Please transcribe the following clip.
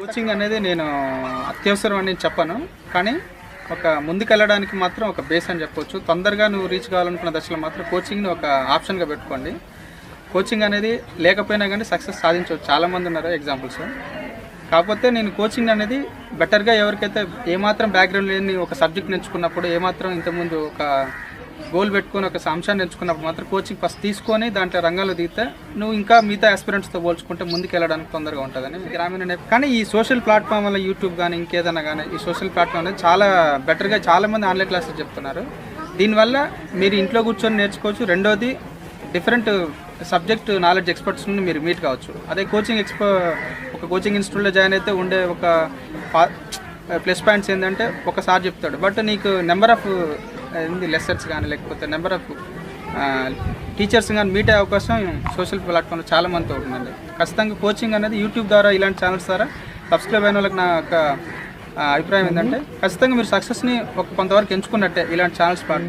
Coaching అనేది నేను అత్యవసరం అని నేను చెప్పను కానీ ఒక ముందుకెళ్ళడానికి మాత్రం ఒక బేస్ అని చెప్పొచ్చు. తొందరగా నువ్వు రీచ్ కావాలనుకున్న దశలో మాత్రం కోచింగ్ని ఒక ఆప్షన్గా పెట్టుకోండి. కోచింగ్ అనేది లేకపోయినా కానీ సక్సెస్ సాధించవచ్చు. చాలామంది ఉన్నారు ఎగ్జాంపుల్స్ కాకపోతే నేను కోచింగ్ అనేది బెటర్గా ఎవరికైతే ఏమాత్రం బ్యాక్గ్రౌండ్ లేని ఒక సబ్జెక్ట్ నేర్చుకున్నప్పుడు ఏమాత్రం ఇంతకుముందు ఒక గోల్ పెట్టుకొని ఒక అంశాన్ని ఎంచుకున్నప్పుడు మాత్రం కోచింగ్ ఫస్ట్ తీసుకొని దాంట్లో రంగంలో దిగితే నువ్వు ఇంకా మిగతా ఆస్పిరెంట్స్తో పోల్చుకుంటే ముందుకు వెళ్ళడానికి తొందరగా ఉంటుందని గ్రామీణ నేప- కానీ ఈ సోషల్ ప్లాట్ఫామ్ వల్ల యూట్యూబ్ కానీ ఇంకేదైనా కానీ ఈ సోషల్ ప్లాట్ఫామ్ అనేది చాలా బెటర్గా చాలా మంది ఆన్లైన్ క్లాసెస్ చెప్తున్నారు. దీనివల్ల మీరు ఇంట్లో కూర్చొని నేర్చుకోవచ్చు. రెండోది డిఫరెంట్ సబ్జెక్ట్ నాలెడ్జ్ ఎక్స్పర్ట్స్ నుండి మీరు మీట్ కావచ్చు. అదే కోచింగ్ ఎక్స్పర్ ఒక కోచింగ్ ఇన్స్టిట్యూట్లో జాయిన్ అయితే ఉండే ఒక ప్లస్ పాయింట్స్ ఏంటంటే ఒకసారి చెప్తాడు. బట్ నీకు నెంబర్ ఆఫ్ ఏంది లెసర్స్ కానీ లేకపోతే నెంబర్ ఆఫ్ టీచర్స్ కానీ మీట్ అయ్యే అవకాశం సోషల్ ప్లాట్ఫామ్లో చాలా మందితో ఉంటుందండి ఖచ్చితంగా కోచింగ్ అనేది యూట్యూబ్ ద్వారా ఇలాంటి ఛానల్స్ ద్వారా సబ్స్క్రైబ్ అయిన వాళ్ళకి నా యొక్క అభిప్రాయం ఏంటంటే ఖచ్చితంగా మీరు సక్సెస్ని ఒక కొంతవరకు ఎంచుకున్నట్టే ఇలాంటి ఛానల్స్ ప్లాట్ఫామ్